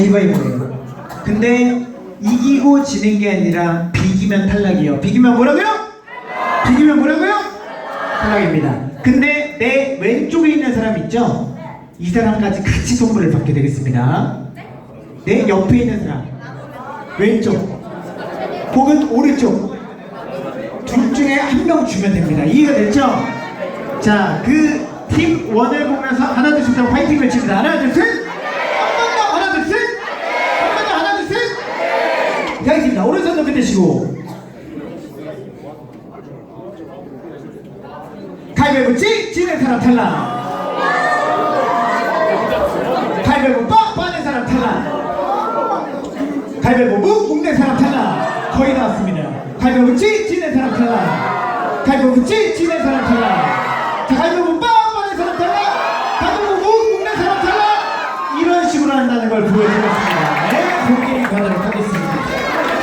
가위바위보예요. 근데 이기고 지는 게 아니라 비기면 탈락이에요. 비기면 뭐라고요? 비기면 뭐라고요? 탈락입니다. 근데 내 왼쪽에 있는 사람 있죠? 이 사람까지 같이 선물을 받게 되겠습니다. 내 옆에 있는 사람 왼쪽 혹은 오른쪽 둘 중에 한 명 주면 됩니다. 이해가 됐죠? 자, 그 팀 원을 보면서 하나 둘셋 하고 화이팅 외칩니다. 하나 둘 셋. 한 번 더 하나 둘 셋. 한 번 더 하나 둘 셋. 높이 드시고. 가위바위보 찌 찌는 사람 탈락. 가위바위보 빠 빠는 사람 탈락. 가위바위보 묵 묵는 사람 탈락. 거의 나왔습니다. 가위바위보 찌 찌는 사람 탈락. 가위바위보 찌 찌는 사람 탈락. 자, 가위바위보 빠 빠는 사람 탈락. 가위바위보 묵 묵는 사람 탈락. 이런 식으로 한다는 걸 보여주는